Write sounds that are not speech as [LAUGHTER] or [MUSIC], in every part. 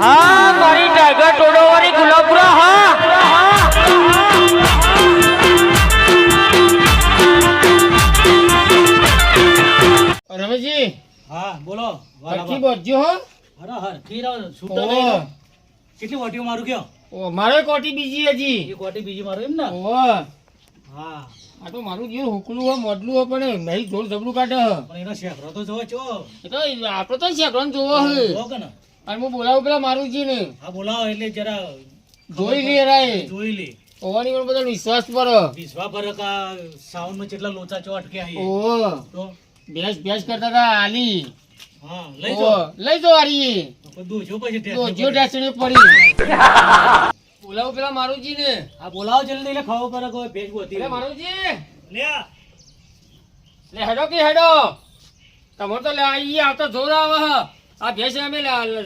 હા મારી ટાઈગર ટોડો વાળી ગુલાબપુરા હા. રમેશજી હા બોલો. હરખી બોલજો હો. હર હરખી રહો છૂટો નહીં કેટલી વાટીઓ મારું કયો? ઓ મારે કોટી બીજી હજી. બીજી મારું એમ ને? હા. આ તો મારું જે હુકલું હોય મોડલું હોય પણ નહીં જોર કાઢે પણ એનો શેકરો તો જોવો છો. તો આપણે તો શેકડો જોવો હે. જોવો કે ને? અને હું બોલાવું પેલા મારુજી ને હા બોલાવો એટલે જરા જોઈ લે રાય. જોઈ લે ઓવાની પણ બધા વિશ્વાસ પર. વિશ્વાસ પર કા સાઉન્ડમાં કેટલા લોચા ચો અટકે આઈ ઓ તો? બેસ બેસ કરતા હતા આલી. હા લઈ જો. લઈ જો આરી દોજો પછી તો ટેસ્ટ જીઓ પડી. બોલાવું પેલા મારું જી ને હા બોલાવો જલ્દી એટલે ખાવો પર કોઈ ભેજ ગોતી એટલે મારું જી લે લે હેડો કે હેડો. તમારે તો લે આઈ આ જોર આવે. હ આ ભેંસ અમે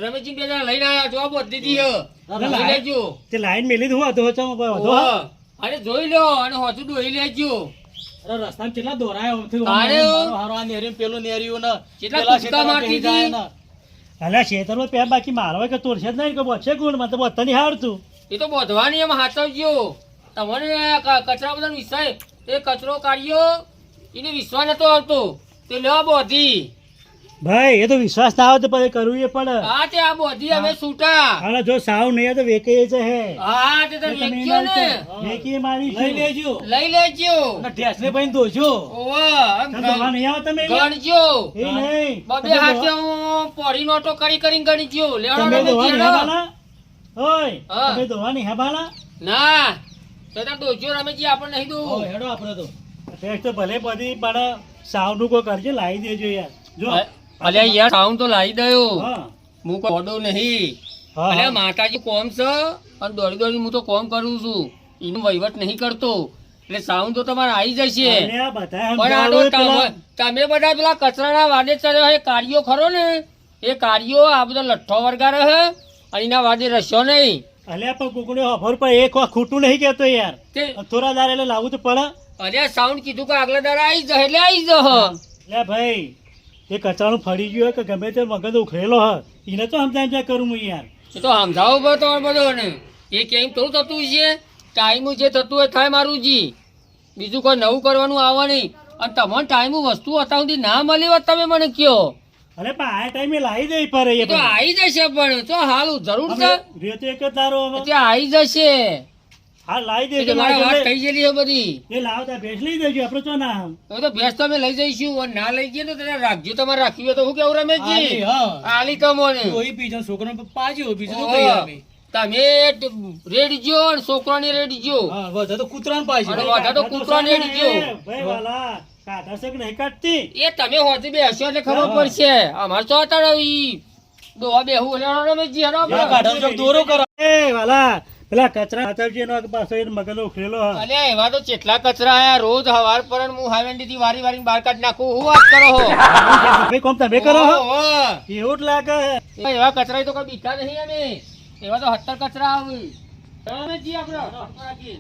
રમેશજી બે જણા લઈને આયા જો બધી દીધી લઈ લેજો. તે લાઈન મેલી દઉં હતો ચમ હતો અરે જોઈ લો અને હોતું ડોઈ લેજો. અરે રસ્તામાં કેટલા દોરાય ઓમથી. મારો હારો આ નેરીને પેલું નેર્યું ને કેટલા ખેતરમાં મારતી હતી. અલ્યા ખેતરમાં પે બાકી મારવા કે તોડશે જ નહીં કે બચે કોણ મને તો બત્તા નહીં હારતું. એ તો બોધવાની એમ હાચવજો. તમને કચરા બધા વિષય. એ કચરો કાઢ્યો. એને વિશ્વાસ નતો આવતો. તે લો બોધી. ભાઈ એ તો વિશ્વાસ ના આવે તો પછી કરવું એ પણ. હા તે આ બોધી અમે છૂટા અને જો સાવ નહીં તો વેકે છે હે. હા તે તો વેચ્યો ને. વેકી મારી લઈ લેજો. લઈ લેજો. અને ઢેસને ભાઈ દોજો ઓવા દોવા નહીં આવે તમે ગણજો. એ નહીં. બબે હાથે હું પોરી નોટો કરી કરીને ગણજો. લેવડો તમે નહીં હેડો. ઓય તમે દોવા નહીં હેબાના? ના તો તાર દોજો રમેશજી આપણે નહીં દો હેડો આપણે તો. ટેસ્ટ તો ભલે બધી પણ સાવનું કોઈ કરજે લાવી દેજો યાર. જો. અલ્યા યાર સાઉન્ડ તો લાવી દયો. હા. કોડો નહીં. અલ્યા માતાજી કોમ છે? અને દોડી દોડી હું તો કોમ કરું છું. એનો વહીવટ નહીં કરતો. એટલે સાઉન્ડ તો તમારે આવી જશે. પણ આ તો તમે બધા પેલા કચરાના વાદે ચડ્યો એ કાર્યો ખરો ને? એ કાર્યો આ બધો લઠ્ઠો વરગારે હે? અને એના વાદે રસ્યો નહીં. અલ્યા પણ કુકડે ઓફર પર એક વાર ખોટું નહીં કહેતો યાર. થોડા દાર એટલે લાવવું તો પડે. અલ્યા સાઉન્ડ કીધું કે આગલા દાડા આવી જ એટલે આવી જ લે ભાઈ એ કચરાનું ફરી ગયું હોય કે ગમે તે મગજ ઉખરેલો હ એને તો સમજાય સમજાય કરું હું યાર. એ તો સમજાવો પડે તમારે બધો ને એ કેમ થોડું થતું છે ટાઈમ જે થતું હોય થાય મારું જી. બીજું કોઈ નવું કરવાનું આવે નહીં. અને તમને ટાઈમ વસ્તુ અત્યાર સુધી ના મળી હોત તમે મને કયો. અરે પણ આ ટાઈમે લાવી દે પર એ તો આવી જશે પણ. તો હાલ જરૂર છે? રહ્યો તો એક જ દારો હવે ત્યાં આવી જશે. હા લાવી દેજો મારા વાત થઈ ગયેલી બધી. એ લાવતા ભેંસ લઈ દેજો આપણે તો ના હવે તો ભેંસ તો અમે લઈ જઈશું ના લઈ જઈએ તો તેને રાખજો તમારે રાખવી હોય તો શું કેવું રમેશજી આલી તમને છોકરો પાજો ઓહો. તમે રેડજો અને છોકરાને રેડજો તો કૂતરાને અને બધા તો કૂતરાને રેડજો ભાઈ વાલા કાઢા છે કે નહીં કાઢતી. એ તમે હોતી બેસ્યો એટલે ખબર પડશે. અમારે તો અત્યારે ઈ દોવા બેહું એટલે રમેશજી દોરો કરો. એ વાલા પેલા કચરા આચાર્ય નો પાછો એ મગજ ઉખરેલો હ. અલ્યા એવા તો કેટલા કચરા આયા રોજ હવાર પર હું હાવેન્ડી થી વારી વારી બહાર કાઢ નાખું. હું વાત કરો હો? ભાઈ કોમ તમે કરો હો? એવું જ લાગે. એવા કચરા તો કઈ બીતા નહીં અમે. એવા તો હત્તર કચરા આવે. રમેશજી આપણે રાખીએ.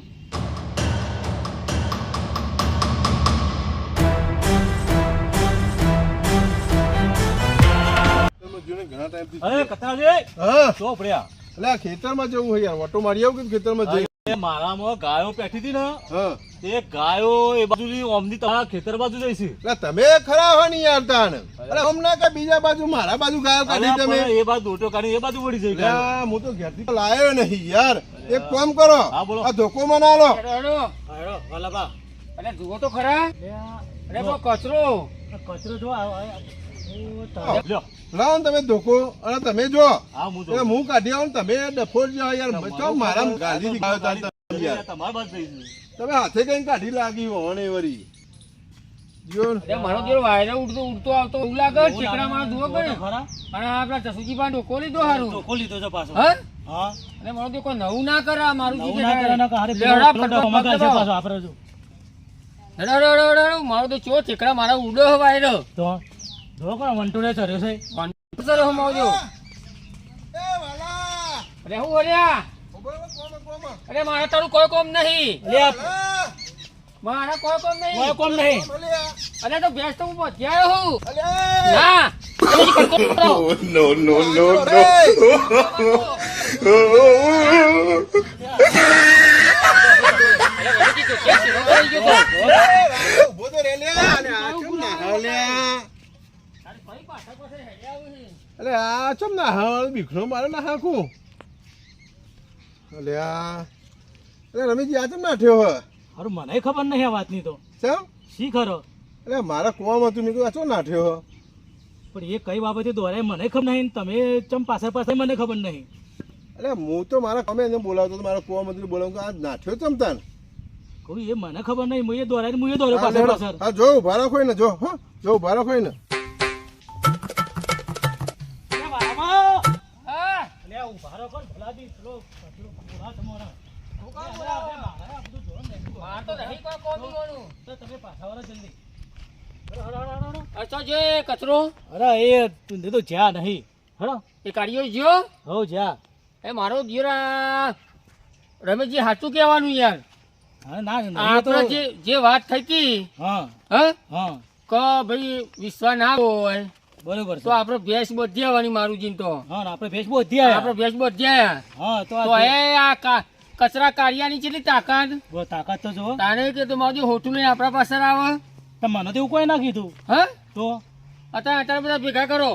ઘણા ટાઈમથી કથા છે. હા. શું પડ્યા. એટલે આ ખેતરમાં જવું હોય યાર ઓટો મારી આવું કે ખેતરમાં જઈ? મારામાં ગાયો પેઠી હતી ને એ ગાયો એ બાજુ ઓમની તમારા ખેતર બાજુ જઈશે એટલે તમે ખરા હો ની યાર તાણ. અરે. હમણાં કે બીજા બાજુ મારા બાજુ ગાયો કાઢી તમે? એ બાજુ ઓટો કાઢી એ બાજુ વળી જઈ ગયા. હું તો ઘેરથી લાયો નહીં યાર. એક કામ કરો હા, બોલો. આ ધોકો મને આલો હેડો, હેડો. અરે જુઓ તો ખરા. અરે કચરો. કચરો જો. લાવો ને તમે ધોકો અને તમે જો હું એટલે જોઉં. હું કાઢી આવું તમે ડફોર જો યાર તો મારા ગાલી થી ગાયો તાણ તમે યાર તમારી બાજુ જઈશું. તમે હાથે કઈ કાઢી લાગી હોણે વળી જો ને. અરે મારો જેવો વાયરો ઉડતો ઉડતો આવતો એવું લાગે ચેકડા મારો જુઓ બોલો અને આ આપણા પાસે ડોકો લીધો હારું ડોકો લીધો છે પાછો. હા હા. અને મારો કોઈ નવું ના કરે મારું છે. જો. હેડો. મારો તો ચો ચેકડા મારા ઉડો વાયરો તો જો કોણ વંટુને ચડ્યો છે. સર હું. આવજો એ વાલા. અરે હું કોમ. અરે મારે તારું કોઈ કોમ નહીં. લે મારા કોઈ કોમ નહીં. કોઈ કોમ નહીં. અલ્યા, અરે તો ભેંસ [LAUGHS] તો હું. પહોંચ્યા આવ્યો હું ના ઊભો તો. રે લ્યા. અને આ ચમ ના હાલ લ્યા. અલે આ ચમ ના હા બીખનો મારે ના હાખું અરે આ. અલે રમીજી આ ચમ ના થયો હ? અરે મને ખબર નહીં આ વાતની તો. ચમ? શી ખરો? અલે મારા કુવામાં હતું મેં કીધું આ ચમ ના થયો હ? પણ એ કઈ બાબતે દોરાય મને ખબર નહીં તમે ચમ પાછળ પાછળ મને ખબર નહીં. અરે હું તો મારા કમે એને બોલાવતો મારા કુવા મંત્રી કે આ નાઠ્યો ચમ તાન? કહું એ મને ખબર નહીં હું એ દોરાય હું એ દોર્યો પાછળ. પાછળ. હા જો ઊભા રાખો ને જો હા જો ઊભા રાખો ને કચરો અરે એ તું તો જ્યાં નહીં. હરો એ કાઢ્યો જ્યો હો જ્યાં એ મારો દિયરા રમેશજી સાચું કહેવાનું યાર. આપણે તો જે જે વાત થઈ હતી હા? કે ભાઈ વિશ્વાસ ના હોય. બરોબર તો આપણે ભેંસ બધી આવવાની મારું જીન તો. હા ફેસબુક હતી આપણે ભેંસ બધી આયા. હા તો તો એ આ કચરા કાઢ્યાની કેટલી તાકાત? તાકાત તો જો તારે કે તો મારું હોટું નહીં આપણા પાસે આવે. તો મને તો એવું કોઈ ના કીધું. હા? તો? અત્યારે અત્યારે બધા ભેગા કરો.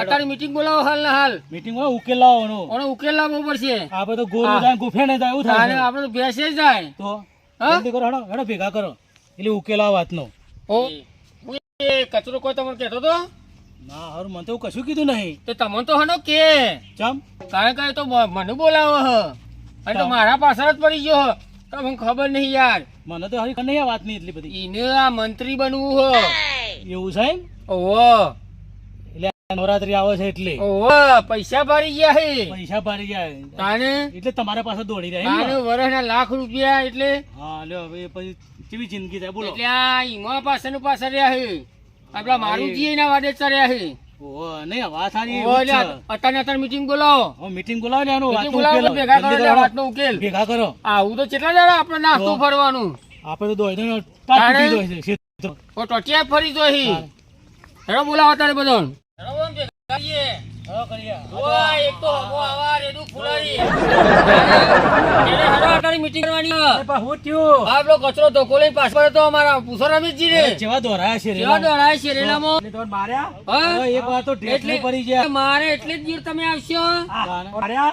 અત્યારે મીટિંગ બોલાવો હાલ ને હાલ. મીટિંગ હોય ઉકેલ લાવવાનો અને ઉકેલ લાવવો પડશે. આપણે તો ગોળ જાય ગુફે ને જાય એવું થાય. આપણે તો ભેંસે જ જાય. તો? હા? જલ્દી કરો હેડો હેડો ભેગા કરો. એટલે ઉકેલ આ વાતનો. ઓ. કચરો કોઈ તમને કહેતો તો? ના હારું મને તો કશું કીધું નહીં. તો તમને તો હનો કે. ચમ? કારણ કે તો મને બોલાવો હ. અને તો મારા પાછળ જ પડી ગયો હ. તો મને ખબર નહીં યાર. મને તો હરી નહીં આ વાતની એટલી બધી. ઈને આ મંત્રી બનવું હ. એવું છે ઓહો. નવરાત્રી આવે છે એટલે. ઓહો પૈસા ભરી ગયા હે. પૈસા ભરી ગયા તાને એટલે તમારા પાસે દોડી રહ્યા તાને ને? વર્ષના લાખ રૂપિયા એટલે હા લ્યો હવે પછી કેવી જિંદગી થાય બોલો. એટલે આ ઈમા પાછળનું પાછળ રહ્યા હે. આપડા મારુજી એના વાડે ચડ્યા જ છે. અત્યારે અત્યારે મીટિંગ બોલાવો. હવે મીટિંગ બોલાવો ને આનું મીટિંગ વાતનો બોલાવો ઉકેલ. એટલે ભેગા કરો જલ્દી એટલે કરો. ઉકેલ. ભેગા કરો. આવું તો કેટલા દાડા આપણે નાસ્તો ફરવાનું? આપણે તો દોડી દોડીને તારે? ટાટ છે. ઓ ટોટિયા ફરી હી. બોલાવો તારે બધો તો meeting કરવાની પાછળ હતો અમારા પૂછો રમેશજી રે જેવા દોરાયા છે કેવા રેલા. છે રેલામાં? એટલે માર્યા? એક વાર તો ઢેસ પડી ગયા. મારે એટલે જ ગીર તમે આવશો. માર્યા?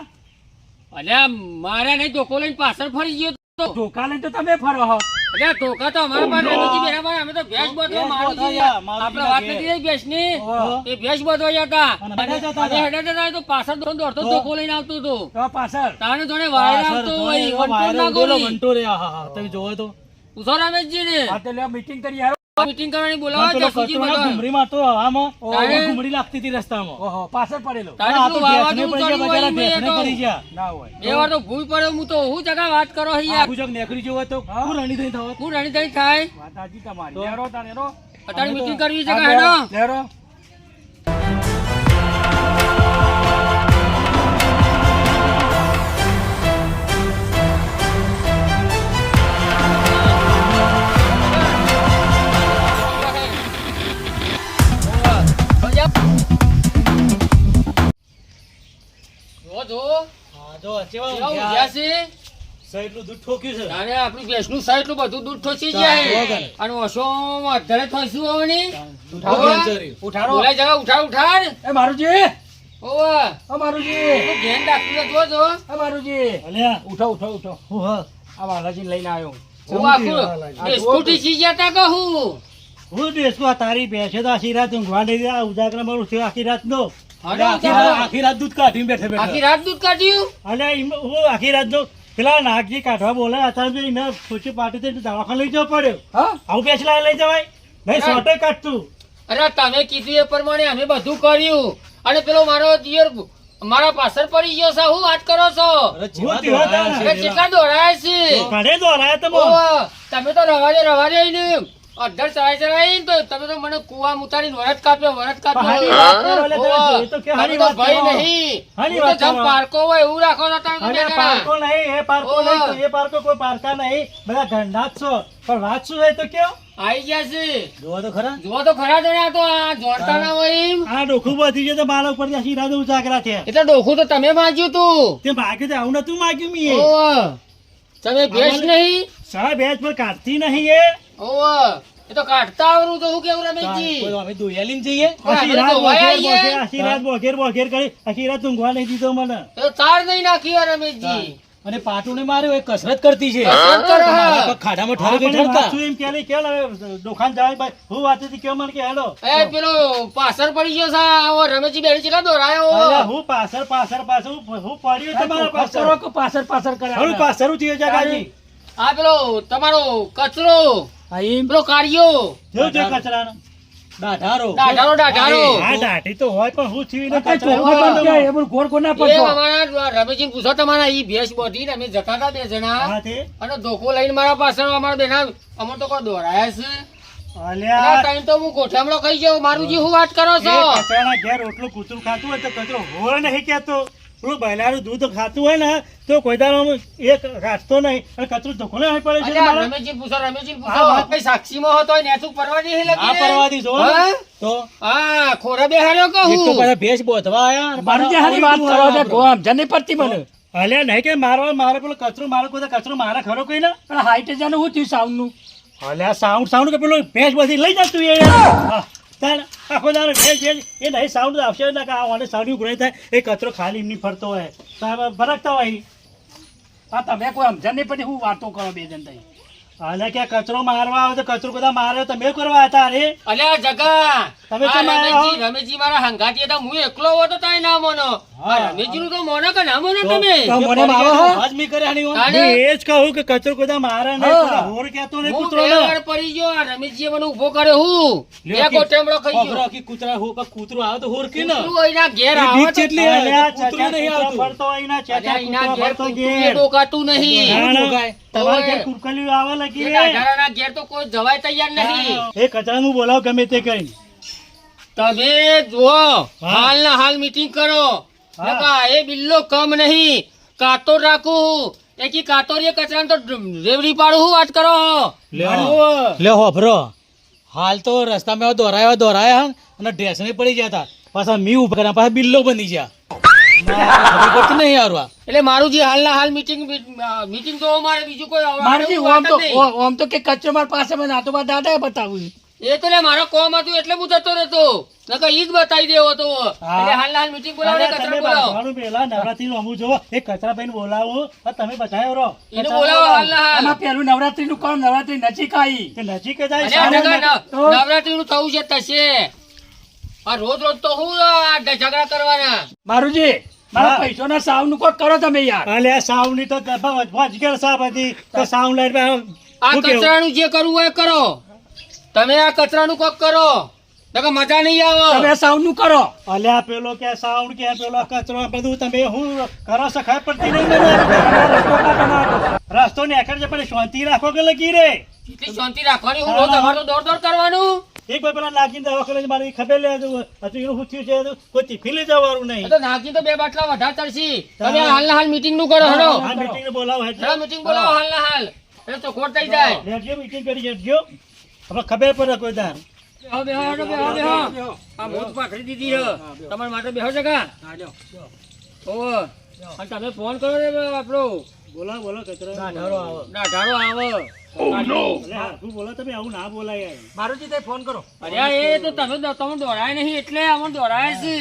અલ્યા મારે નહીં ધોકો લઈને પાછળ ફરી ગયો તો. ધોકા લઈને તો તમે ફરો છો. અલ્યા ધોકા તો અમારા પાસે નથી બેઠા અમે તો ભેંસ બધો ભેંસ છે. આપણે વાત નથી થઈ ભેંસની ઓહો. એ ભેંસ બધો હતા અને હેડે જતા અને હેડે જતા તો પાછળ દોડતો ધોકો લઈને આવતો હતો તો પાછળ. તારે જોડે વાયર આવતો હોય એવો ના ઉડેલો ગોળી. રે. આહા, હા, તમે જોવો તો પૂછો રમેશજી ને આ તો લ્યો meeting કરી. મીટિંગ કરવાની બોલાવો પેલો જસુજી કચરો ના તો આમાં. તારે? ઘૂમરી લાગતી હતી રસ્તામાં. પાછળ પડેલો. તારે આ તો પેલું ભેંસને વાવાઝોડું પડી ગયા, તો. ના હોય. બે વાર તો ભૂલ પડ્યો હું તો હું જગા વાત કરો હી યાર. આખું જગ નેકળી જેવું તો હું? રણી થઈ થાવ. હું રણી થઈ થાય. વાત આજી તમારી. લેરો તાનેરો અત્યારે મીટિંગ કરવી છે હા, હેડો? લેરો જો હા, જો કેવા ઊંઘ્યા. છે? સાઈડનું દૂધ ઠોક્યું છે. તારે આપણું ભેંસનું સાઈડ એટલું બધું દૂધ ઠોસી જાય. અને ઓશોમાં અધરે થઈશું હવે ની. ઉઠાવો ઓવે. બેનચરી. ઉઠાડો બોલાય જગા ઉઠાડ ઉઠાડ એ મારુજી. ઓવે. ઓ મારુજી. એટલું ધ્યાન રાખતું જો જો એ મારુજી. અલ્યા. ઉઠો ઉઠો ઉઠો. હું હા. આ વાલાજી લઈને આવ્યો. હું આખું સ્કૂટી સી જતા કહું હું? દેશમાં તારી બેસે તો આખી રાત ઊંઘવા નહીં ઉજાગરા મારું થયું આખી રાત નો. આખી રાત આખી રાત દૂધ કાઢીને બેઠે આખી રાત દૂધ કાઢ્યું? અને હું આખી રાત નો પેલા નાગજી કાઢવા બોલે અત્યારે એને ખુશી પાટી દવાખાને લઈ જવો પડ્યો. હા? આવું પેસલા લઈ જવાય? નહીં સોટે કાઢતું. અરે તમે કીધું એ પ્રમાણે અમે બધું કર્યું. અને પેલો મારો દિયર મારા પાછળ પડી ગયો છે હું વાત કરો છો? કેટલા દોડાયા છે તમે? તમે તો રવાજે રવાજે ને અઢાર ચડાઈ ચડાઈ તો તમે તો મને કુવા ઉતારીને વરત કાપ્યો વરત કાપ્યો. કરો. નહીં. તો જેમ હોય એવું રાખો. પારકો નહીં એ પાર્કો નહીં એ પાર્કો કોઈ પારકા નહીં. બધા ધંધા જ છો. પણ વાત શું તો કેવો આઈ ગયા છે. જોવો તો ખરા. જુઓ તો ખરા જણે આ તો આ જોડતા ના હોય એમ. આ ડોખું બધી છે તો ઉજાગરા થયા એટલે ડોખું તો તમે માંગ્યું તું. તે માગ્યું તો આવું નતું માગ્યું મી તમે ભેંસ નહીં? સા પર કાઢતી નહીં એ. ઓવ. એ તો કાઢતા આવરું તો હું કેવું રમેશજી અમે દોયાલીને જઈએ? આખી રાત બોઘેર. બોઘેર, આશીર્વાદ બોઘેર બોઘેર કરી આશીર્વાદ ઊંઘવા નહીં દીધો મને. એ તો તાર નહીં નાખ્યો રમેશજી અને પાટુને માર્યો એ કસરત કરતી છે. ખાડામાં ઠાર કે ઠરતા. વાંચું એમ કે કે હવે દુકાન જાય ભાઈ હું વાંચી હતી કે મને કે હેલો. એ પેલો પાછળ પડી ગયો સા ઓ રમેશજી બેડી ચલા દોરાયો અલ્યા, હું પાછળ પાછળ પાછળ હું પડ્યો તમારા પાછળ કો પાસર પાછળ પાછળ કરે હું પાછળ થયું જાગાજી આ પેલો તમારો કચરો. હા એમ પેલો કાઢ્યો જેવું છે કચરાનો. દાઢારો. દાઢારો દાઢારો. હા દાઢી તો હોય પણ હું થયું ને કઈ કચરા પણ કે એ ગોળ કોના પર એ અમારા રમેશજી પૂછો તમારા ઈ ભેંસ બોધી ને અમે જતા હતા બે જણા. હા તે. અને ધોકો લઈને મારા પાછળ અમારા બેના અમર તો કોઈ દોરાયા છે. અલ્યા. ટાઈમ તો હું કોઠામણો ખાઈ જાઉં. મારું જી હું વાત કરો છો? કચરાના ઘેર રોટલું કૂતરું ખાતું હોય તો કચરો હોળ નહીં કહેતો. પેલું બહેલાનું દૂધ ખાતું હોય ને તો કોઈ દાડો એક રાખતો નહીં. અને કચરું ધોકો નહીં પડે છે? રમેશજી પૂછો રમેશજી પૂછો. વાત- કઈ સાક્ષીમાં હતો ને શું પરવા દે લગી આ પરવાદી જો હા? તો? હા ખોરા બેહાડ્યો એક તો કહું પાછા ભેંસ બોધવા આયા અને હારી વાત કરો છો ગોમ જની પડતી મને અલ્યા નહીં કે મારો મારો પેલો કચરો મારો કોઈ કચરો મારા ખરો કોઈ ને? પણ હાઈટ જાનું હું થયું સાઉન્ડનું અલ્યા સાઉન્ડ સાઉન્ડ કે પેલો ભેંસ બધી લઈ જતું એ યાર હા, તાણ આખો દાડો ભેજ ભેજ એ નહીં સાઉન્ડ આવશે ને કે આ ઓને સાઉન્ડ ઉઘરાઈ થાય. એ કચરો ખાલી એમની ફરતો હોય. તો ભરકતા હોય આ તમે કોઈ સમજણ નહીં પડી હું વાતો કરો બે જણ તઈ. અલે કે કચરો મારવા આવે તો કચરો બધા મારે તમે કરવા હતા અરે અલે જગા તમે આયા રમેશજી મારા હંગાતી હતા હું એકલો હોતો તો તાય ના મોનો. આ નું તો મોનો કે ના મોનો તમે તો માવો હો? અવાજ કરે આની હું એ જ કહું કે કચરો બધા મારે નહીં હોર કહેતો નહીં કૂતરો બે પડી ગયો આ રમેશજીએ મને ઊભો કર્યો હું બે કોટેમડો ખાઈ ગયો કે કૂતરા હો પણ કૂતરું આવે તો હોરકી ને કૂતરું અહીંના ઘેર આવે તો- જેટલી આવે. અલ્યા, કૂતરું ચાચા નહીં કૂતરો ફરતો હોય ચાચા અલ્યા, ઘેર ફરતો ઘેર. ડોકાતું નહીં હા, ના. ડોકાય. તમારા ઘેર કુરકલીઓ આવે લગી એ ઘેર તો કોઈ જવાય તૈયાર નહીં એ કચરાનું બોલાવ ગમે તે કઈ તમે જુઓ. હાલ ના હાલ મીટિંગ કરો. નકા એ બિલ્લો કમ નહીં. કાતો રાખું એકી કાતોરીએ કચરાને તો રેવડી પાડું હું વાત કરો. લે હો. ભરો. હાલ તો રસ્તામાં દોરાયા દોરાયા અને ઢેસણી પડી ગયા હતા. પાછા મી ઊભા કર્યા પાછા બિલ્લો બની ગયા. એટલે મારું જે હાલના હાલ મીટિંગ મીટિંગ તો મારે બીજું કોઈ ઓમ તો ઓમ તો કે કચ્ચો માર પાસે મને આ દાદા બતાવું બતાવ્યું એ તો લે મારો કોમ હતું એટલે હું જતો રહેતો. નકર ઈ જ બતાવી દેવો તો. એટલે હાલ હાલ મીટિંગ બોલાવો ને કચરા બોલાવો. મારું પેલા નવરાત્રીનું અમું જો એ કચરા ભાઈ બોલાવો તમે બતાવ્યો રહો. એને બોલાવો હાલ હાલ. આમાં પેલું નવરાત્રી નું કોમ નવરાત્રી નજીક આવી. કે નજીક જ આવી નવરાત્રી નું થવું છે થશે. આ રોજ રોજ તો હું આ ઝઘડા કરવાના. મારુજી મારા હા. પૈસો ના સાવનું કોક કરો તમે યાર. સાવની તો ભજગર સાપ હતી. તો સાવ લાઈટ આ કચરાનું જે કરવું હોય એ કરો. તમે આ કચરાનું કોક કરો. નકર મજા નહીં આવે. તમે સાઉન્ડનું કરો. અલ્યા પેલો કે સાઉન્ડ કે પેલો કચરો બધું તમે હું કરો સખાય પડતી નહીં મને. રસ્તો ને એકર છે પણ શાંતિ રાખો કે લગી રે? શાંતિ રાખવાની હું રોજ અમારું દોડ દોડ કરવાનું. એક ભાઈ પેલા નાખીને દવાખાને મારી ખબર લે હતું હજુ એનું પૂછ્યું છે કોઈ ટિફિન લઈ જવાનું નહીં. તો નાખી તો બે બાટલા વધારે ચડશી તમે હાલ હાલના હાલ મીટિંગનું કરો હેડો મીટિંગ બોલાવો મીટિંગ બોલાવો હાલના હાલ. એટલે તો ખોટ થઈ જાય. મીટિંગ કરી જજો હવે ખબર પડે કોઈ દાર બેહો બેહો બેહો બેહો. આ મોત પાકડી દીધી છે. તમારા માટે બેહો જગા. ઓહો અને તમે ફોન કરો ને આપણો. બોલાવો બોલો કચરો. ઢાઢારો આવે. શું બોલો તમે આવું ના બોલાય મારુજી તે ફોન કરો. અરે એ તો તમે તમે દોડાય નહીં એટલે અમને દોડાય છે.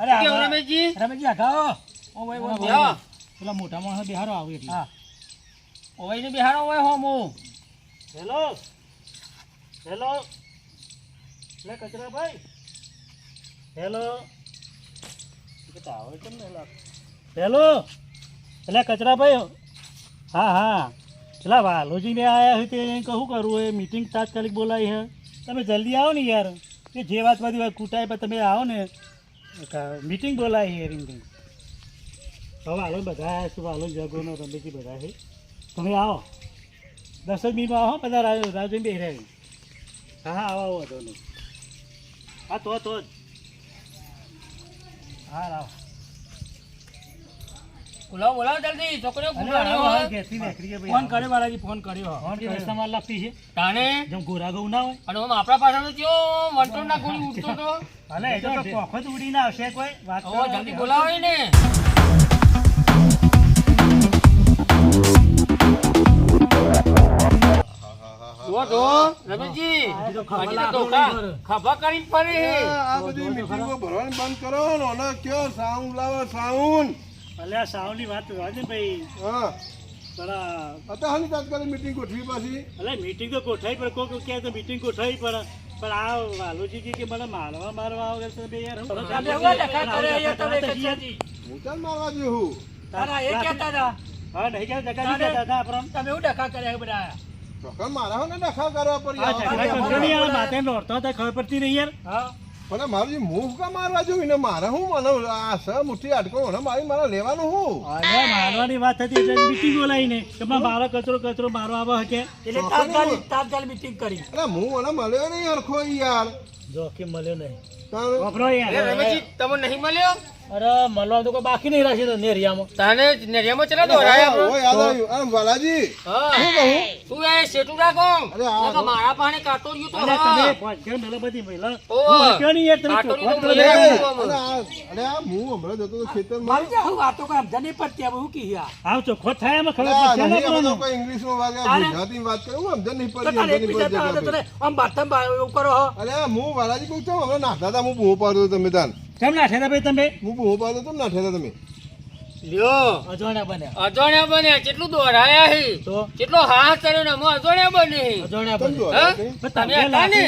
અરે રમેશજી? રમેશજી આઘાઓ ઓ ભાઈ ઓ ભાઈ. પેલા મોટા માણસ બિહારો આવે એટલે. હા. ઓયને બિહારો હોય હોમો હેલો. હેલો. લે કચરા ભાઈ હેલો. હેલો. એટલે કચરા ભાઈ હા હા. પેલા વાલોજીને આયા હોય તે કહું કરવું એ મિટિંગ તાત્કાલિક બોલાવી હે. તમે જલ્દી આવો ને યાર. કે જે વાત બધી વાત કૂટાય પર તમે આવો ને. મિટિંગ બોલાવી હે રીંગ હવે હાલો બધા આવ્યા છે, વાલો જગોનો રમેશજી બધા છે. તમે આવો. દસ જ મિનિટમાં આવો, બધા રાહ જોઈને બેસી રહ્યા હા હા આવો આવો વાંધો નહીં હા તો તો હા રાવ બોલાવો બોલાવો જલ્દી ભાઈ. ફોન કર્યો મારાજી ફોન કર્યો. ફોન કરી રસ્તામાં લાગતી છે. તાને જેમ ગોરા ઘઉં ના હોય. અને આમ આપણા પાછળ કયો? વંટો ના ગોળી ઉડતો તો? અલે એ તો કોખો જ ઉડીને આવશે કોઈ. વાત ઓ જલ્દી બોલાવો એને. જુઓ તો રમેશજી હજી તો ખભા કરીને ફરે આ બધી મીટિંગો ભરવાની બંધ કરો ને કયો સાઉન્ડ લાવો સાઉન્ડ. અલે આ સાવની વાત દે ભાઈ. હા. અત્યારે તાત્કાલિક મીટિંગ ગોઠવી પાછી. અલે મીટિંગ તો ગોઠવાઈ પણ કોઈ કહે તો મીટિંગ ગોઠવાઈ પણ પણ આ વાલુજી કે મને મારવા મારવા આવે છે બે યાર. હું ચાલ મારવા જેવું તારા એ કહેતા હતા. હા નહીં ક્યાં દાદા આપણો. તમે એવું ડખા કર્યા બધા. મારા ને ડખા કરવા પડી આ ઝઘડા કંટાળી યાર માથે નોરતા હતા ખબર પડતી નહીં યાર. પણ મારું જે મુખ કા મારવા જોયું ને મારે હું મને આ સ મુઠ્ઠી અટકો મને મારી મારે લેવાનું હું? અરે મારવાની વાત હતી એટલે મીટિંગ બોલાવીને. કે મારો કચરો કચરો મારો આવો હકે. એટલે તાત્કાલિક તાત્કાલિક મીટિંગ કરી. અરે હું મને મળ્યો નહીં હરખો યાર. જો કે મળ્યો નહીં. તારે વાપરો અરે યાર રમેશજી તમે નહીં મળ્યો? અરે મળવા તો કોઈ બાકી નહીં રાખી તો નેરિયામાં. તને નેરિયામાં ચલા દોરાયા ઓ યાદ આવ્યું આમ વાલાજી. હા. શું કહું? તું એ સેટુ રાખો? અરે મારા પાણે કાતોડિયું તો અરે તમે પહોંચ્યો મેલો બધી મહિલા. ઓ નહીં યાર તમે કાટોરી ચોખવટ તો કરો. અરે આ અરે આ હું હમણાં જતો તો ખેતરમાં મારી જે આ વાતો કોઈ સમજા નહીં પડતી હવે હું કી યાર આવ થાય એમાં ખબર પડશે ને. કોઈ ઇંગ્લિશ વાત વાગે ગુજરાતી વાત કરું હું સમજણ નહીં તો પડી નહીં એકબીજા પડી તો જગ્યા તને આમ બાથમ બા- એવું કરો અરે હું વાલાજી કહું છું? હમણાં નાખતા હતા હું બહુ પાડું તમે તાન કેમ ના ઠેરા ભાઈ તમે? હું બૂમો તો તમે ને નાખ્યા તમે? લ્યો. અજાણ્યા બન્યા અજોણ્યા બન્યા કેટલું દોરાયા છે તો? કેટલો હાથ કર્યો ને અમે અજોણ્યા બને અજાણ્યા બન્યા હા? તમે હતા ને?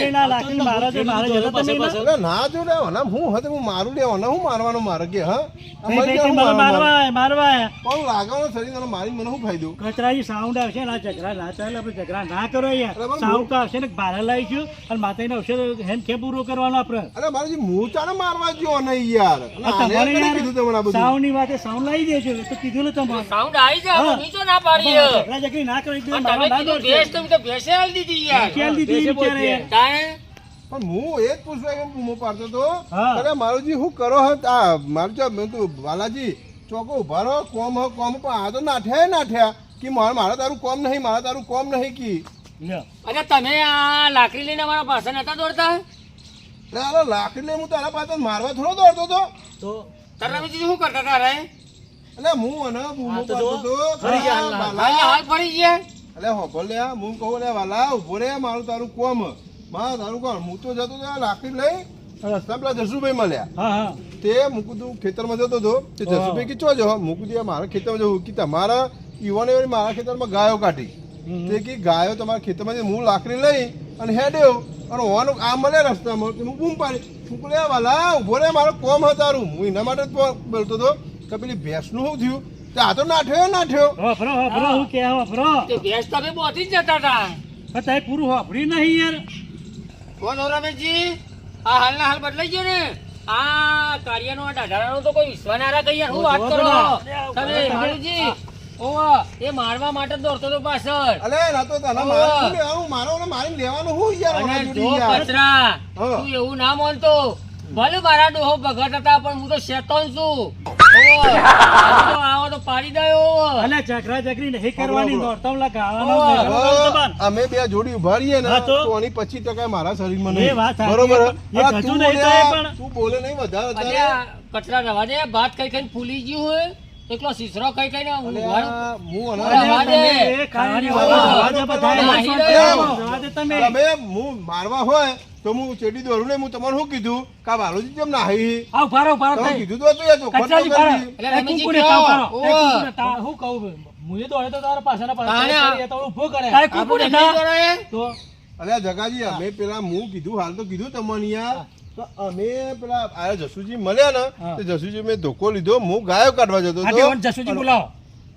મારા જે મારા જતા તમે ના? અરે ના જો લે ના હું હતો હું મારું લે ના હું મારવાનું મારે કે હા? ભાઈ, મરી ભાઈ, ગયા કે હું મને મારવા મારવા મારવા પણ લાગવાનો શરીર તને મારી મને શું ફાયદો? કચરાજી સાઉન્ડ આવશે ને ઝઘડા ના ચાલે આપણે ઝઘડા ના કરો યાર સાઉન્ડ આવશે ને ભારે લાવીશું અને માતાને આવશે હેમ કે પૂરો કરવાનો આપણે. અરે મારા જે હું ચાને મારવા ગયો નહીં યાર. સાઉન્ડની વાતે સાઉન્ડ લાવી દેજો તો કીધું ને તમારે. સાઉન્ડ આવી જાય હા. નીચો ના પાડીએ. ઝઘડા ઝઘડી ના કરો એકદમ મારા ના. ભેંસ તમે તો ભેંસે આલી દીધી યાર. કેલ દીધી બિચારે. કાય પણ હું એ જ પૂછવા કેમ બૂમો પાડતો તો. અરે મારુજી શું કરો હો આ મારું જો મેં તું બાલાજી ચોકો ઊભા રહો કોમ હો કોમ પણ આ તો નાઠ્યા નાઠ્યા કે મારે મારા તારું કોમ નહીં મારે તારું કોમ નહીં કી. અરે તમે આ લાકડી લઈને મારા પાસે નતા દોડતા? અરે લાકડી લઈને હું તારા પાસે મારવા થોડો દોડતો તો. તો તારે રમેશજી શું કરતા તારે એટલે હું અને બૂમો તો પાડતો. ફરી ગયા હાલ. ફરી ગયા? અલે હોભળ લે હું કહું લે વાલા ઊભો રે મારું તારું કોમ. માં તારું કોણ હું તો જતો હતો આ લાકડી લઈ રસ્તા પેલા જસુભાઈ મળ્યા. હા હા. તે મૂકું તું ખેતરમાં જતો હતો તે જસુભાઈ કે ચો જો? મૂકું દે મારા ખેતરમાં જવું. કે તમારા યુવાને મારા ખેતરમાં ગાયો કાઢી. તે કે ગાયો તમારા ખેતરમાં હું લાકડી લઈ અને હેડ્યો અને હોવાનું આ મળે રસ્તામાં. તે હું બૂમ પાડી. હું લે વાલા ઊભો રે મારો કોમ હતારું હું એના માટે જ બોલતો હતો કે પેલી ભેંસનું શું થયું? તે આ તો નાઠ્યો નાઠ્યો. હોભરો હોભરો હું કે હોભરો તે ભેંસ તમે બોધી જ જતા હતા. પણ તારે પૂરું હોભર્યું નહીં યાર. કોણ રમેશજી આ હાલના હાલ બદલાઈ ગયો ને? આ કાર્યનો આ ડાઢારાનો તો કોઈ વિશ્વાનારા કઈ યાર હું વાત કરો? તમે મારુજી ઓવા એ મારવા માટે દોરતો દોડતો તો પાછળ. અલે ના તો તને મારું લેવાનું મારો ને મારી લેવાનું હું યાર અને જો કચરા તું એવું ના માનતો ભલે મારા ડોહો ભગત હતા પણ હું તો શેતોન છું તો આવો તો પાડી દયો અલે ચકરા ચકરી નહીં કરવાની. દોડતા ગાવાનો અમે બે જોડી ઉભારીએ ને તો? તો આની પચીસ ટકા મારા શરીરમાં નહીં બરોબર એ કજુ નહીં બોલે થાય પણ. તું બોલે નહીં વધારે અત્યારે. કચરા રવા દે ભાત કઈ કઈ ફૂલી ગયું હોય એકલો સીસરો કઈ કઈ ને હું. હું અરે તમે હું મારવા હોય તો હું ચેડી દોરું ને હું તમને શું કીધું? કા વાલોજી કેમ નાહી આવ? ભારો ભારો તમે કીધું તો તો કચરાજી ફારો. કરી. એટલે કુકુને કયો? તાવ ઓવે. કુકુને તાવ. હું કહું મુએ દોડે તો તારા પાછાના પાછા એ પાછળ તો ઊભો કરે. આપણે કુકુને તાવ. તો અરે જગાજી અમે પેલા હું કીધું હાલ તો કીધું તમને યાર તો અમે પેલા આ જસુજી મળ્યા ને તે જસુજી મેં ધોકો લીધો હું ગાયો કાઢવા જતો હતો. જસુજી બોલાવો.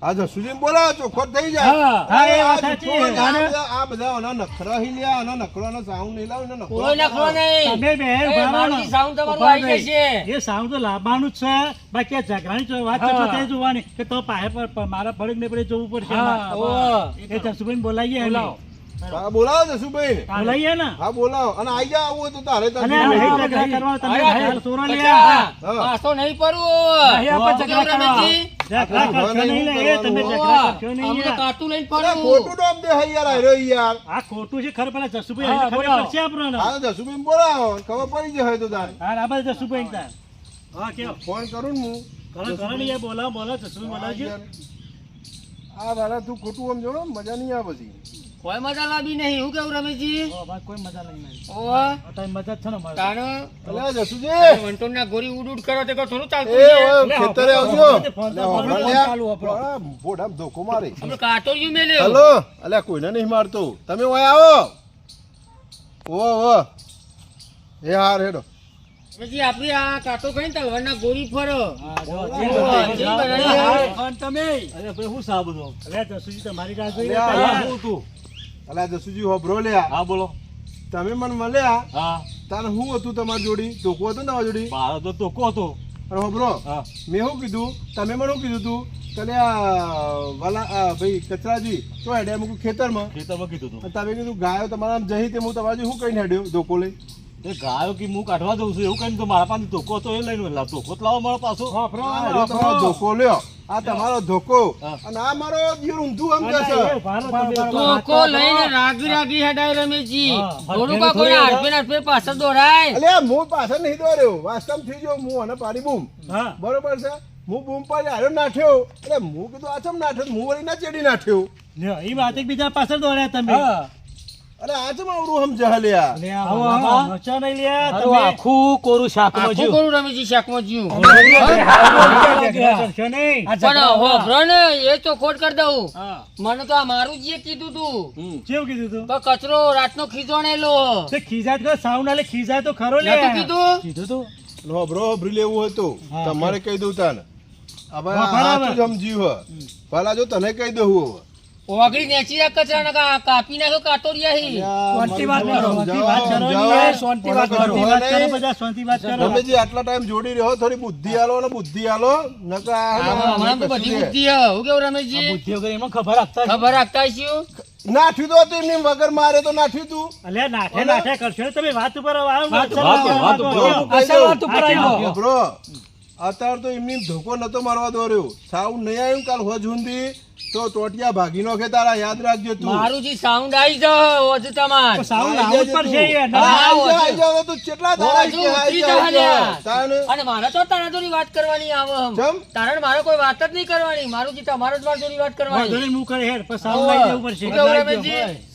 આ સુજીન બોલાવો ચોખવટ થઈ જાય. હા. હા, એ વાત સાચી. આ અને- બધા- આ બધા આના નખરા હી લ્યા આના નખરાનો સાઉન્ડ નહીં લાવ એના કોઈ નખરો નહીં. તમે બે એ ઊભા રહો મારુતિ ને. સાઉન્ડ તમારું આવી. જશે. એ સાઉન્ડ તો લાવવાનું જ છે. બાકી આ ઝઘડાની જો વાત છે તે જોવાની કે તો પાહે પર મારા ફળક ને પડે જોવું પડશે. હા. એ જસુભાઈ બોલાવીએ બોલાવો. હા બોલાવો જસુભાઈ. બોલાઈએ ને? હા બોલાવો. અને આઈ જા આવું તો તારે આ ઝઘડા કરવા તમે હાલ સોરો લે આ. કચા, પાછો નહીં પડવું નહીં આપણે ઝઘડા કરવા. નહીં નહીં ખોટું નામ દે હે યાર. આયરો યાર. આ છે પેલા જસુભાઈ ખબર પડશે આપણને? જસુભાઈ બોલાવો ખબર પડી જાય તો તારે. હા આ બાજુ જસુભાઈ તાર. હા કેવો? ફોન કરું ને હું. ઘણા ને યાર બોલાવો બોલાવો જસુભાઈ બોલાવજો. આ દાદા તું ખોટું આમ જોડો મજા નહીં આવે પછી. કોઈ મજા લાવી નહીં હું કેવું રમેશજી? ઓ, કોઈ મજા નહીં મારી. ઓહો, મજા છે ને મારે જસુજી. વંટોળના ગોળી ઉડ ઉડ કરો તે કહો થોડું ચાલતું એ ખેતરે આવજો. ચાલુ આપણો. બોડામ ધોકો મારે. આપણે કાટોરિયું મેલ્યો. હલો. અલ્યા કોઈને નહીં મારતો. તમે ઓય આવો. ઓ ઓ. એ હાર હેડો. પછી આપણી આ કાટો કઈ તલવારના ગોળી ફરો. તમે અરે ભાઈ હું સા બધો અરે તમારી રાહ જોઈ હા, હો અલ્યા જસુજી હોભરો લ્યા. હા બોલો. તમે મને મળ્યા? હા. તારે શું હતું તમારી જોડી? ટોકો હતો ને તમારી જોડી? મારો તો ટોકો હતો. અને હોભરો હા. મેં શું કીધું? તમે મને શું કીધું તું તને આ વાલા ભાઈ કચરાજી તો હેડે મૂકું ખેતરમાં. ખેતરમાં કીધું હતું. તમે કીધું ગાયો તમારા આમ જહી તે હું તમારી શું કહીને હેડ્યો? ધોકો લઈ. એ ગાયો કે હું કાઢવા દઉં છું એવું કહીને તો મારા પાસે ધોકો તો એ લઈને લાવ ધોકો લાવો મારો પાછો. આ ધોકો લ્યો. આ તમારો ધોકો. અને આ મારો દિયર ઊંધું ધોકો લઈને રાગી રાગી હેડાય રમેશજી. થોડું કા કોઈ આડપે હાડફેર પાછળ દોરાય અલે હું પાછળ નહીં દોર્યો વાસ્તવ થઈ ગયો હું અને પાડી બૂમ. હા. બરોબર છે? હું બૂમ પર હારો નાઠ્યો. એટલે હું કીધું આ ચમ નાઠ્યો? હું વળી ના ચેડી નાઠ્યો? લ્યો, એ વાત એક બીજા પાછળ દોડ્યા તમે. અરે આ ચમ આવડું સમજે લ્યા લે આ વાલામાં નચો નહીં તમે આખું કોરું શાકમાં જ્યું. કોરું રમેશજી શાકમાં જ્યું. ઝઘડા કરશો નહીં. પણ હોભળો ને એ કરી દઉં. મને તો આ મારું જ કીધું તું. કેવું કીધું તું? તો કચરો રાતનો ખીજોણેલો. તે ખીજાય તો આલે ખીજાય તો ખરો લે. કીધું? કીધું તું? લેવું હતું. તમારે કહી દઉં તાને. હવે સમજ્યું પેલા જો તને કહી દઉં હવે. ઓગળી નેચી રાખ કચરા ના કાપી નાખ્યો કાટોરિયા હી. શાંતિ વાત કરો શાંતિ વાત કરો શાંતિ વાત કરો વાત કરો. બધા શાંતિ વાત કરો. તમે જે આટલા ટાઈમ જોડી રહ્યો થોડી બુદ્ધિ આલો ને બુદ્ધિ આલો નકા હમણાં તો બધી બુદ્ધિ હે. હું કેવું આ રમેશજી બુદ્ધિ વગર એમાં ખબર આપતા ખબર આપતા છું નાઠ્યું તો હતું એમની વગર મારે તો નાઠ્યું તું. અલે નાઠે નાઠે કરશો તમે વાત ઉપર આવો વાત, વાત, વાત, વાત, બ્રો. અસલ વાત ઉપર આવો. બ્રો અત્યારે તો એમની ધોકો નતો મારવા દોર્યો. સાઉન્ડ નહીં આવ્યું કાલ હોજ હુંદી તો ટોટિયા ભાગી નોખે તારા યાદ રાખજો તું મારું જે સાઉન્ડ આવી જાવ ઓજ તમાર સાઉન્ડ આઈ આવું છે જજે પડશે તું. ના, કેટલા ધારા કે આવી ઉતરી જા, આઈ જા. જા. તાને અને મારા તો તણાજોની વાત કરવાની આવે હમ. તારણ તારે મારે કોઈ વાત જ નહીં કરવાની મારું જે તમારો જ મારી જોડે વાત કરવાની જોડી હું કરે હેડ, પર સાઉન્ડ આવી જવું પડશે. શું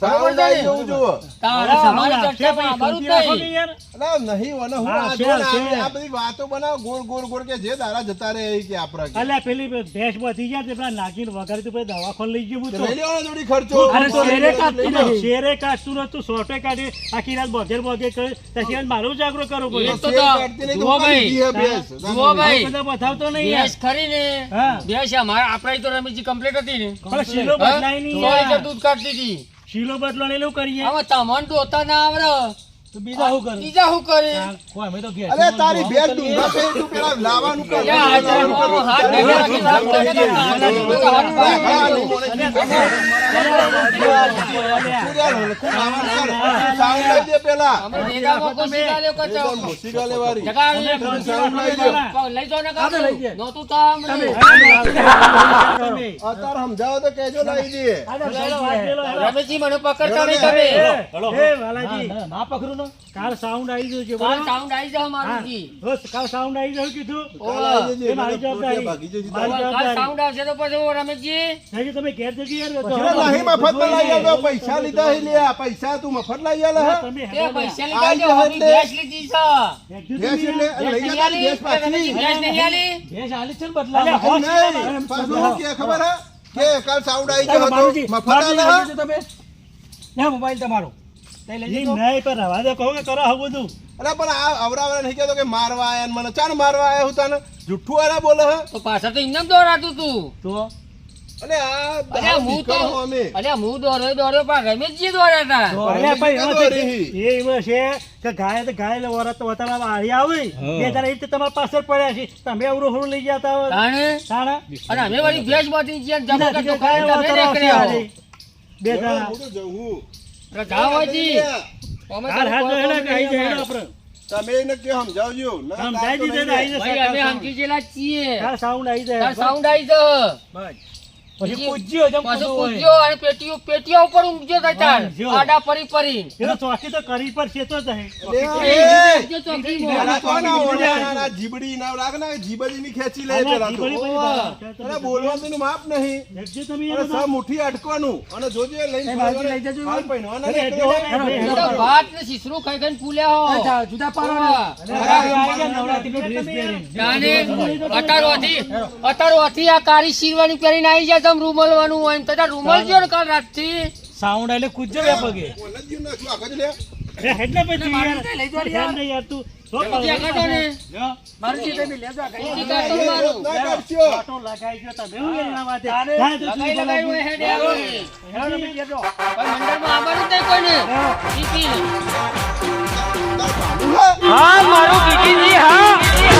સાઉન્ડ આવી જવું જો તારા સાઉન્ડ ચર્ચા પર શાંતિ રાખો કે નહીં. યાર. અલા, નહીં વને હું આ છે, છે. આવી બધી વાતો બનાવ ગોળ ગોળ ગોળ કે જે તારા જતા રહે એ કે આપરા અલ્યા, પેલી ભેંસ બધી ગયા તે પેલા નાગીને વગાડી તો દવાખાને લઈ ગયો હું તો તો. લઈ લેવાનો જોડી ખર્ચો અરે શેરે કાઢતું. નહીં. શેરે કાઢતું નતું, સોટે કાઢે આખી રાત બોગેર બોગેર કરે. પછી મારું જાગરો કરવું પડે. તો તો તો જુઓ ભાઈ. જુઓ ભાઈ. બધા બતાવતો નહીં ભેંસ ખરી ને ભેંસ અમારા આપણા તો રમીજી કમ્પ્લીટ હતી ને પણ શીલો? બદલાય નહીં. દૂધ કાઢતી હતી શીલો બદલો ને એવું કરીએ હવે તમને ધોતા ના આવડે તો બીજા શું કરે? બીજા શું કરે? કોઈ અમે તો ઘેર અરે તારી ભેંસ ડુંગરા પે તું પેલા લાવવાનું કર. હાથ હાથ હાથ યાર લઈ દે દે. સમજાવો તો કહેજો લાવી દઈએ. રમેશજી મને પકડતા નહીં તમે. ના, પકડું કાલ સાઉન્ડ આવી ગયો છે કાલ સાઉન્ડ આવી જાવ હા. મારું જી બસ, કાલ સાઉન્ડ આવી ગયો કીધું કાલ એ મારી જવાબદારી. ભાગી જજે. મારી કાલ સાઉન્ડ આવશે તો પછી ઓ રમેશજી નહીં તમે ઘેર જજો યાર, તો અરે નહીં મફત લઈ આવ્યો પૈસા લીધા હે લ્યા પૈસા તું મફત લઈ આલે હે તમે તે પૈસા લીધા જો એટલે. ભેંસ લીધી છે ગેસ એટલે લઈ નહીં ગેસ પાછી. ગેસ નહીં આલી? ગેસ આલી છે બદલા નહીં, પાછું કે ખબર હે કે કાલ સાઉન્ડ આવી ગયો હતો મફત જજો તમે. ના મોબાઈલ તમારો નહીં પણ રવા દો કહો કે કરો આવું બધું. અરે પણ આ અવરાવરા નહીં કહેતો કે મારવા આયા મને. ચાણ મારવા આયા હું તને? જુઠ્ઠું આરા બોલે હે. તો પાછળ તો તું. તો? અલે આ હું તો હું પણ હતા ભાઈ એ એમાં છે કે ગાય તો ગાય આવે. બે તમારા પડ્યા છે. તમે અવરું હરું લઈ જતા હોય તાણે? તાણા? અને અમે વાળી કરતો તમે નીકળ્યા બે જણા. હું તો હાર હાર રજા હોયજી અમે હાલ હાલ તો તો કે આઈ જાય આપણે. તમે એને કે સમજાવજો. ના સમજાઈ દીધે આઈ ભાઈ અમે સમજી જેલા છીએ. તાર સાઉન્ડ આઈ તાર જાય સાઉન્ડ આઈ છે બસ. પછી પૂજ્યો જેમ પાછું પૂજ્યો અને પેટીઓ પેટીઓ ઉપર ઊંઘજો તાર આડા પરી પરી એનો ચોકી તો કરી પર છે તો જ હે. ચોકીમાં. ના, ના, ના, ના, ના, ના, જીબડી ના ના ખેંચી લે પેલા તો. જીબડી. અરે બોલવાનું માપ નહીં દેખજો તમે અરે સા મુઠી અટકવાનું અને જોજે લઈને લઈ જજો. હાલ પૈનો અને નીકળ્યો હોય. અરે, એ તો ભાત ને શીશરું ખાઈ ખાઈને ફૂલ્યા હો જુદા ઓવા. હતી અતારોથી હતી આ કારી શીરવાની પહેરીને આવી જાય તમે રૂમલવાનું હોય તો રૂમલ જો ને કાલ રાતથી. સાઉન્ડ એટલે કૂદજો બે પગે. એટલે ગયું પછી યાર. ધ્યાન નહીં યાર. તું. ગયો હું. મારું કીધીજી હા.